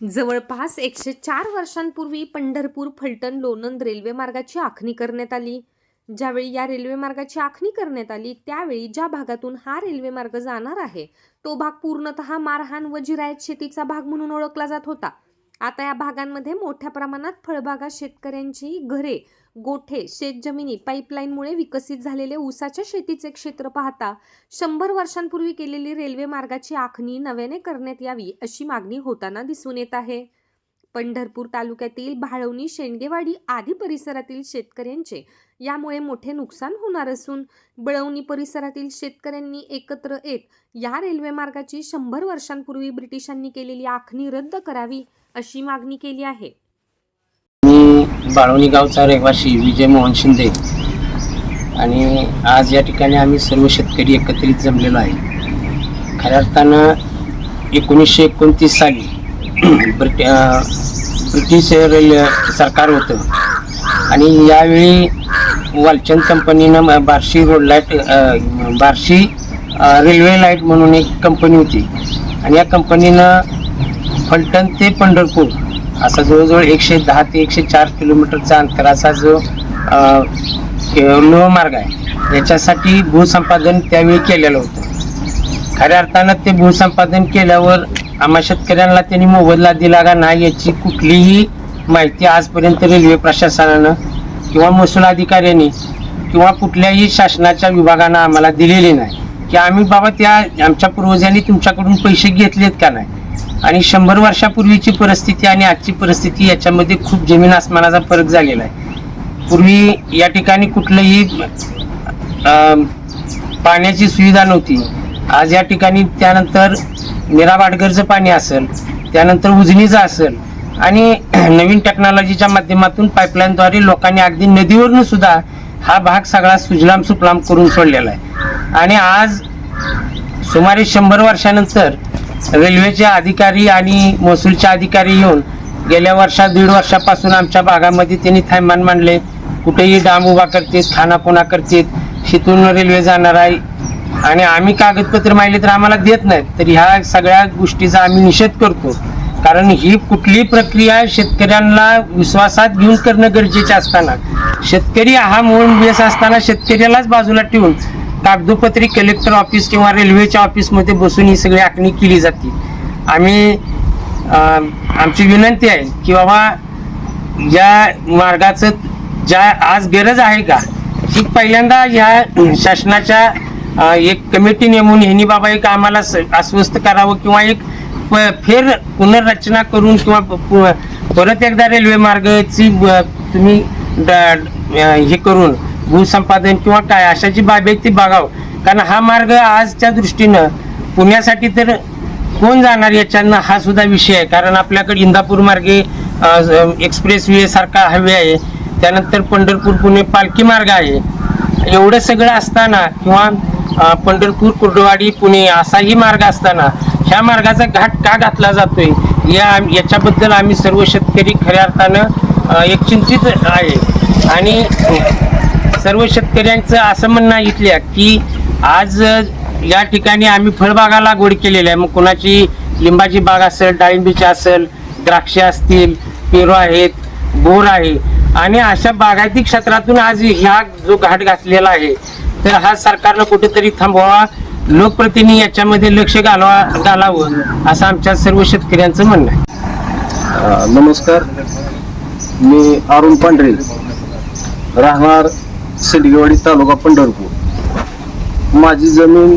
जवळपास एकशे चार वर्षांपूर्वी पंढरपूर फलटण लोणंद रेल्वे मार्गाची आखणी करण्यात आली. ज्यावेळी या रेल्वे मार्गाची आखणी करण्यात आली त्यावेळी ज्या भागातून हा रेल्वे मार्ग जाणार आहे तो भाग पूर्णतः मारहाण व जिरायत शेतीचा भाग म्हणून ओळखला जात होता. आता या भागांमध्ये मोठ्या प्रमाणात फळबागा शेतकऱ्यांची घरे गोठे शेतजमिनी पाईपलाईनमुळे विकसित झालेले ऊसाच्या शेतीचे क्षेत्र पाहता शंभर वर्षांपूर्वी केलेली रेल्वे मार्गाची आखणी नव्याने करण्यात यावी अशी मागणी होताना दिसून येत आहे. पंढरपूर तालुक्यातील भाळवणी शेंडगेवाडी आदी परिसरातील शेतकऱ्यांचे यामुळे मोठे नुकसान होणार असून बळवणी परिसरातील शेतकऱ्यांनी एकत्र येत या रेल्वे मार्गाची शंभर वर्षांपूर्वी ब्रिटिशांनी केलेली आखणी रद्द करावी अशी मागणी केली आहे. मी बाळवणी गावचा रहिवासी विजय मोहन शिंदे आणि आज या ठिकाणी आम्ही सर्व शेतकरी एकत्रित जमलेलो आहे. खऱ्या अर्थानं एकोणीसशे एकोणतीस साली ब्रिटि ब्रिटिश रेल्वे सरकार होतं. आणि यावेळी वालचंद कंपनीनं Barshi road light Barshi railway light म्हणून एक कंपनी होती. आणि या कंपनीनं फलटण ते पंढरपूर असा जवळजवळ एकशे दहा ते एकशे चार किलोमीटरचा अंतराचा जो लोहमार्ग आहे याच्यासाठी भूसंपादन त्यावेळी केलेलं होतं. खऱ्या अर्थानं ते भूसंपादन केल्यावर आम्हा शेतकऱ्यांना त्यांनी मोबदला दिला का नाही याची कुठलीही माहिती आजपर्यंत रेल्वे प्रशासनानं किंवा महसूल अधिकाऱ्यांनी किंवा कुठल्याही शासनाच्या विभागानं आम्हाला दिलेली नाही. की आम्ही बाबा त्या आमच्या पूर्वजांनी तुमच्याकडून पैसे घेतलेत का नाही? आणि शंभर वर्षापूर्वीची परिस्थिती आणि आजची परिस्थिती याच्यामध्ये खूप जमीन आसमानाचा फरक झालेला आहे. पूर्वी या ठिकाणी कुठलंही पाण्याची सुविधा नव्हती. आज या ठिकाणी त्यानंतर निराबाडगरचं पाणी असेल त्यानंतर उजनीचं असेल आणि नवीन टेक्नॉलॉजीच्या माध्यमातून पाईपलाईनद्वारे लोकांनी अगदी नदीवरून सुद्धा हा भाग सगळा सुजलाम सुफलाम करून सोडलेला आहे. आणि आज सुमारे शंभर वर्षानंतर रेल्वेचे अधिकारी आणि महसूलचे अधिकारी येऊन गेल्या वर्षात दीड वर्षापासून आमच्या भागामध्ये त्यांनी थैमान मांडले. कुठेही डाम उभा करतात खानापुना करतात शिथून रेल्वे जाणार आहे आणि आम्ही कागदपत्र मागले तर आम्हाला देत नाहीत. तर ह्या सगळ्या गोष्टीचा आम्ही निषेध करतो. कारण ही कुठली प्रक्रिया शेतकऱ्यांना विश्वासात घेऊन करणं गरजेचे असताना. शेतकरी हा मूळ बेस असताना शेतकऱ्यालाच बाजूला ठेवून कागदोपत्री कलेक्टर ऑफिस किंवा रेल्वेच्या ऑफिसमध्ये बसून ही सगळी आखणी केली जाते. आम्ही आमची विनंती आहे की बाबा या मार्गाचं ज्या आज गरज आहे का ही पहिल्यांदा या शासनाच्या एक कमिटी नेमून ह्यांनी बाबा एक आम्हाला स- आश्वस्त करावं किंवा एक प- फेर पुनर्रचना करून किंवा परत एकदा रेल्वे मार्गाची तुम्ही ड- हे करून भूसंपादन किंवा काय अशाची बाब आहे ती बघावं. कारण हा मार्ग आजच्या दृष्टीनं पुण्यासाठी तर कोण जाणार याच्यानं हा सुद्धा विषय आहे. कारण आपल्याकडे इंदापूर मार्गे एक्सप्रेस वे सारखा हायवे आहे. त्यानंतर पंढरपूर पुणे पालखी मार्ग आहे. एवढं सगळं असताना किंवा पंढरपूर कुर्डवाडी पुणे असाही मार्ग असताना ह्या मार्गाचा घाट का घातला जातोय? या याच्याबद्दल आम्ही सर्व शेतकरी खऱ्या अर्थानं एक चिंतित आहे. आणि सर्व शेतकऱ्यांचं असं म्हणणं आहे इथल्या की आज या ठिकाणी आम्ही फळबागा लागवड केलेली आहे. मग कोणाची लिंबाची बाग असेल डाळिंबीची असेल द्राक्षे असतील पेरू आहेत बोर आहे. आणि अशा बागायती क्षेत्रातून आज ह्या जो घाट घातलेला आहे तर हा सरकारला कुठेतरी थांबवा. लोकप्रतिनिधी याच्यामध्ये लक्ष घालवा घालावं असं आमच्या सर्व शेतकऱ्यांचं म्हणणं आहे. नमस्कार. मी अरुण पांढरे राहणार सिडगेवाडी तालुका पंढरपूर. माझी जमीन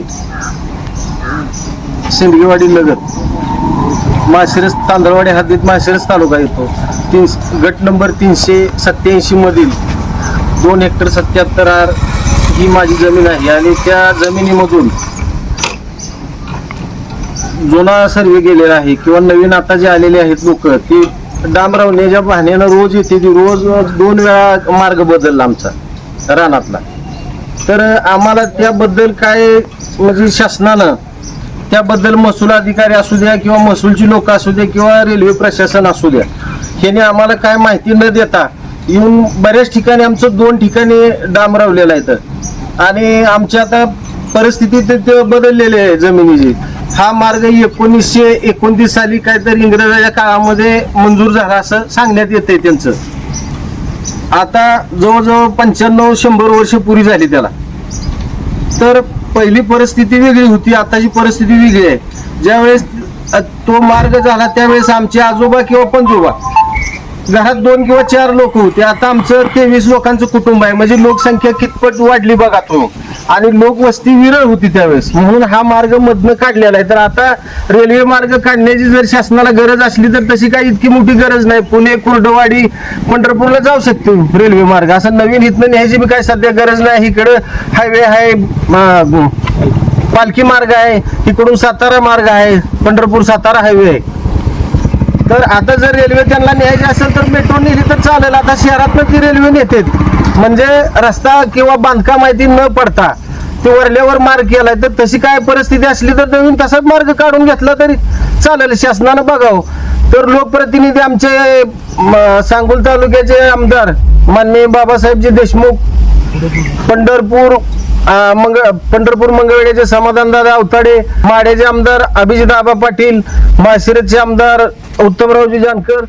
सिंदगेवाडी लगत माशिरस तांदळवाडी हद्दीत माशिरस तालुका येतो. तीन गट नंबर तीनशे सत्याऐंशी मधील दोन हेक्टर सत्याहत्तर आर ही माझी जमीन आहे आणि त्या जमिनीमधून जुना सर्वे गेलेला आहे किंवा नवीन आता जे आलेले आहेत लोक ते डांबरावण्याच्या बहाण्यानं रोज येते ती रोज दोन वेळा मार्ग बदलला आमचा रानातला. तर आम्हाला त्याबद्दल काय म्हणजे शासनानं त्याबद्दल महसूल अधिकारी असू द्या किंवा महसूलची लोक असू द्या किंवा रेल्वे प्रशासन असू द्या ह्याने आम्हाला काय माहिती न देता येऊन बऱ्याच ठिकाणी आमचं दोन ठिकाणी डांबरावलेलं आहे तर आणि आमच्या आता परिस्थिती ते बदललेली आहे जमिनीची. हा मार्ग एकोणीसशे एकोणतीस साली काहीतरी इंग्रजाच्या काळामध्ये मंजूर झाला असं सांगण्यात येते त्यांचं. आता जवळजवळ पंच्याण्णव शंभर वर्ष पुरी झाली त्याला. तर पहिली परिस्थिती वेगळी होती आताची परिस्थिती वेगळी आहे. ज्यावेळेस तो मार्ग झाला त्यावेळेस आमचे आजोबा किंवा पंजोबा घरात दोन किंवा चार लोक होते. आता आमचं तेवीस लोकांचं कुटुंब आहे. म्हणजे लोकसंख्या कितपट वाढली बघा तो. आणि लोकवस्ती विरळ होती त्यावेळेस. म्हणून हा मार्ग मधनं काढलेला आहे. तर आता रेल्वे मार्ग काढण्याची जर शासनाला गरज असली तर तशी काही इतकी मोठी गरज नाही. पुणे कुर्डवाडी पंढरपूरला जाऊ शकते रेल्वे मार्ग. असं नवीन इथनं न्यायची बी काय सध्या गरज नाही. इकडं हायवे आहे पालखी मार्ग आहे. इकडून सातारा मार्ग आहे. पंढरपूर सातारा हायवे आहे. तर आता जर रेल्वे त्यांना न्यायची असेल तर मेट्रो नेली तर चालेल. आता शहरातनं ती रेल्वे नेते म्हणजे रस्ता किंवा बांधकाम माहिती न पडता. ते वरल्यावर मार्ग केलाय तर तशी काय परिस्थिती असली तर नवीन तसाच मार्ग काढून घेतला तरी चालेल शासनानं बघावं. तर लोकप्रतिनिधी आमचे म, सांगोल तालुक्याचे आमदार माननीय बाबासाहेबजी देशमुख पंढरपूर मंग पंढरपूर मंगळवेड्याचे समाधानदादा अवताडे माड्याचे आमदार अभिजित आबा पाटील माळशिरसचे आमदार उत्तमरावजी जानकर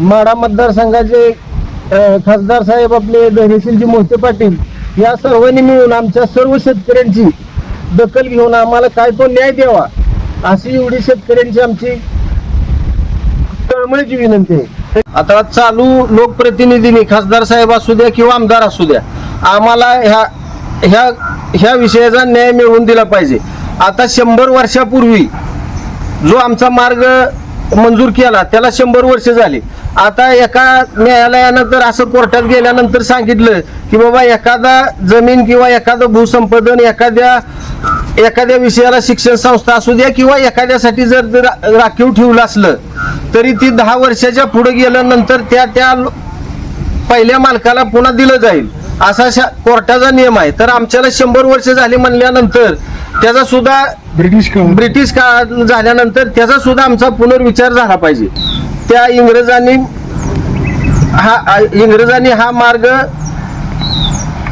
माडा मतदारसंघाचे खासदार साहेब आपले धैर्यशीलजी मोहिते पाटील या सर्वांनी मिळून आमच्या सर्व शेतकऱ्यांची दखल घेऊन आम्हाला काय तो न्याय द्यावा अशी एवढी शेतकऱ्यांची आमची तळमळीची विनंती आहे. आता चालू लोकप्रतिनिधींनी खासदार साहेब असू द्या किंवा आमदार असू द्या आम्हाला ह्या ह्या ह्या विषयाचा न्याय मिळवून दिला पाहिजे. आता शंभर वर्षापूर्वी जो आमचा मार्ग मंजूर केला त्याला शंभर वर्ष झाली. आता एका न्यायालयानं तर असं कोर्टात गेल्यानंतर सांगितलं की बाबा एखादा जमीन किंवा एखादं भूसंपादन एखाद्या एखाद्या विषयाला शिक्षण संस्था असू द्या किंवा एखाद्यासाठी जर रा राखीव ठेवलं असलं तरी ती दहा वर्षाच्या पुढे गेल्यानंतर त्या त्या लो- पहिल्या मालकाला पुन्हा दिलं जाईल. असा शा- कोर्टाचा नियम आहे. तर आमच्याला शंभर वर्ष झाली म्हणल्यानंतर त्याचा सुद्धा ब्रिटिश ब्रिटिश काळ झाल्यानंतर त्याचा सुद्धा आमचा पुनर्विचार झाला पाहिजे. त्या इंग्रजांनी हा इंग्रजांनी हा मार्ग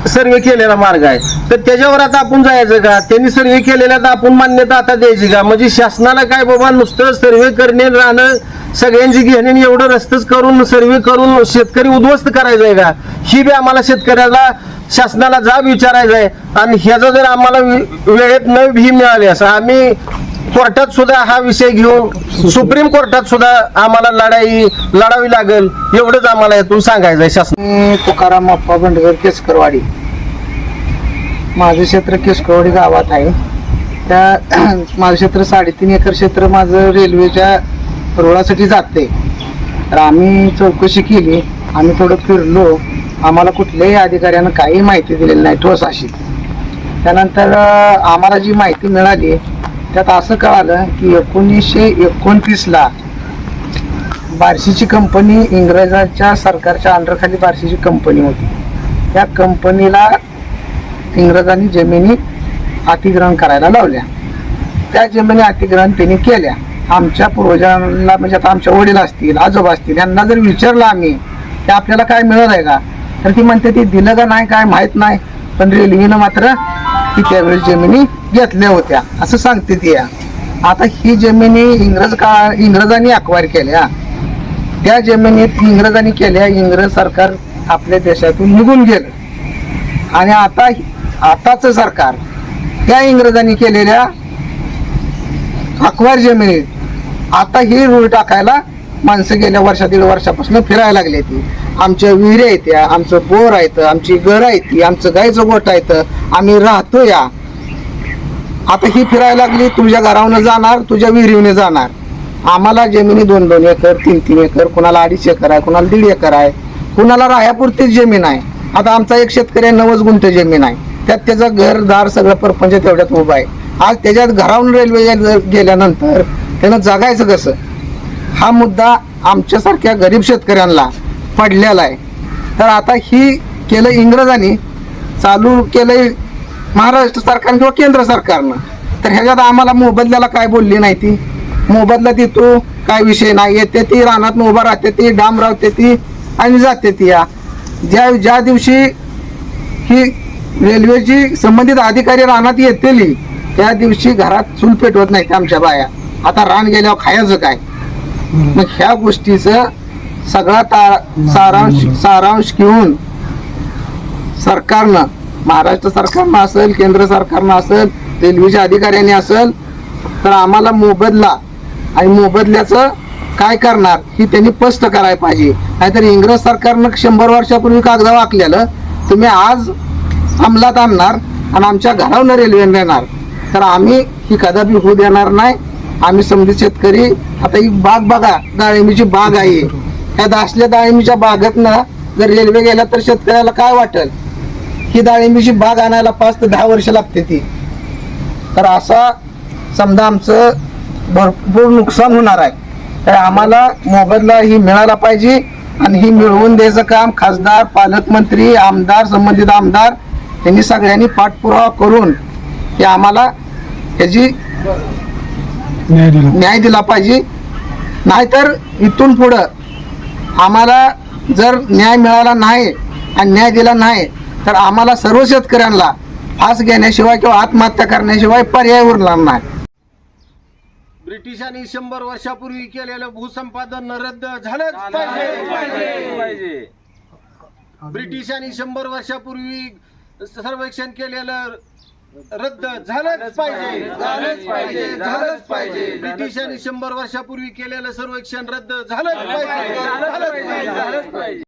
सर्वे केलेला मार्ग आहे. तर त्याच्यावर आता आपण जायचं का? त्यांनी सर्वे केलेला तर आपण मान्यता आता द्यायची का? म्हणजे शासनाला काय बाबा नुसतं सर्वे करणे राहणं सगळ्यांची घेणे एवढं रस्तच करून सर्वे करून शेतकरी उद्ध्वस्त करायचं आहे का? ही बी आम्हाला शेतकऱ्याला शासनाला जाब विचारायचा आहे आणि ह्याचा जर आम्हाला वे- वेळेत न भी मिळाली असं आम्ही कोर्टात सुद्धा हा विषय घेऊन सुप्रीम कोर्टात सुद्धा आम्हाला लढाई लढावी लागेल एवढंच आम्हाला यातून सांगायचं आहे शासन. तुकाराम अप्पा बंडगर केसकरवाडी. माझं क्षेत्र केसकरवाडी गावात आहे. त्या माझं क्षेत्र साडेतीन एकर क्षेत्र माझं रेल्वेच्या रोडासाठी जाते. तर आम्ही चौकशी केली आम्ही थोडं फिरलो. आम्हाला कुठल्याही अधिकाऱ्यानं काही माहिती दिलेली नाही ठोस अशी. त्यानंतर आम्हाला जी माहिती मिळाली त्यात असं कळालं की एकोणीसशे एकोणतीसला बार्शीची कंपनी इंग्रजांच्या सरकारच्या अंडरखाली बार्शीची कंपनी होती. त्या कंपनीला इंग्रजांनी जमिनी अतिग्रहण करायला लावल्या. त्या जमिनी अतिग्रहण त्यांनी केल्या. आमच्या पूर्वजांना म्हणजे आता आमच्या वडील असतील आजोबा असतील यांना जर विचारलं आम्ही की आपल्याला काय मिळत आहे का? तर ती म्हणते ते दिलं का नाही काय माहीत नाही. पण रेल्वेनं मात्र की त्यावेळेस जमिनी घेतल्या होत्या. असं सांगते ती. आता ही जमिनी इंग्रज का इंग्रजांनी अक्वायर केल्या. त्या जमिनीत इंग्रजांनी केल्या इंग्रज सरकार आपल्या देशातून निघून गेलं. आणि आता आताच सरकार त्या इंग्रजांनी केलेल्या अक्वायर जमिनीत. आता ही रूळ टाकायला माणसं गेल्या वर्षा दीड वर्षापासून फिरायला लागले ती. आमच्या विहिऱ्या आहेत आमचं बोर आहेत आमची घरं आहेत आमचं गायचं गोट आहेत. आम्ही राहतो या. आता ही फिरायला लागली तुझ्या घरावनं जाणार तुझ्या विहिरीवने जाणार. आम्हाला जमिनी दोन दोन एकर तीन तीन एकर कुणाला अडीच एकर आहे कुणाला दीड एकर आहे कुणाला राहण्यापुरतीच जमीन आहे. आता आमचा एक शेतकरी आहे, नवस गुंठ जमीन आहे. त्यात त्याचं घरदार सगळं परपंच तेवढ्यात उभा आहे. आज त्याच्यात घरावून रेल्वे गेल्यानंतर त्यानं जगायचं कसं? हा मुद्दा आमच्यासारख्या गरीब शेतकऱ्यांना पडलेला आहे. तर आता ही केलं इंग्रजांनी चालू केलंय महाराष्ट्र सरकारनं किंवा केंद्र सरकारनं. तर ह्याच्यात आम्हाला मोबदल्याला काय बोलली नाही ती? मोबदला देतो काय विषय नाही. येते ती रानात उभा राहते ती डांब राहते ती आणि जाते ती या. ज्या ज्या दिवशी ही रेल्वेची संबंधित अधिकारी रानात येतेली त्या दिवशी घरात चूल पेटवत नाही आमच्या बाया. आता रान गेल्यावर खायचं काय? मग ह्या गोष्टीचं सगळा सारांश सारांश घेऊन सरकारनं महाराष्ट्र सरकारनं असेल केंद्र सरकारनं असेल रेल्वेच्या अधिकाऱ्यांनी असेल तर आम्हाला मोबदला आणि मोबदल्याचं काय करणार ही त्यांनी स्पष्ट करायला पाहिजे. नाहीतर इंग्रज सरकारनं शंभर वर्षापूर्वी कागदा वाकलेलं तुम्ही आज अंमलात आणणार आणि आमच्या घरावर रेल्वे नेणार. तर आम्ही ही कदापि होऊ देणार नाही. आम्ही समजे शेतकरी आता ही बाग बघा डाळिंबीची बाग आहे. त्या दासल्या डाळिंबीच्या बागेतनं जर रेल्वे गेला तर शेतकऱ्याला काय वाटेल? ही डाळिंबीची बाग आणायला पाच ते दहा वर्ष लागते ती. तर असा समजा आमचं भरपूर नुकसान होणार आहे. तर आम्हाला मोबदला ही मिळाला पाहिजे आणि ही मिळवून द्यायचं काम खासदार पालकमंत्री आमदार संबंधित आमदार यांनी सगळ्यांनी पाठपुरावा करून हे आम्हाला ह्याची न्याय दिला. पाहिजे. नाहीतर इथून पुढं आम्हाला जर न्याय मिळाला नाही आणि न्याय दिला नाही तर आम्हाला सर्व शेतकऱ्यांना फास घेण्याशिवाय किंवा आत्महत्या करण्याशिवाय पर्याय उरणार नाही. ब्रिटिशांनी शंभर वर्षापूर्वी केलेलं भूसंपादन रद्द झालंच पाहिजे. ब्रिटिशांनी शंभर वर्षापूर्वी सर्वेक्षण केलेलं रद्द झालंच पाहिजे. झालंच पाहिजे. झालंच पाहिजे. ब्रिटिशांनी शंभर वर्षापूर्वी केलेलं सर्वेक्षण रद्द झालंच पाहिजे. झालंच पाहिजे. झालंच पाहिजे.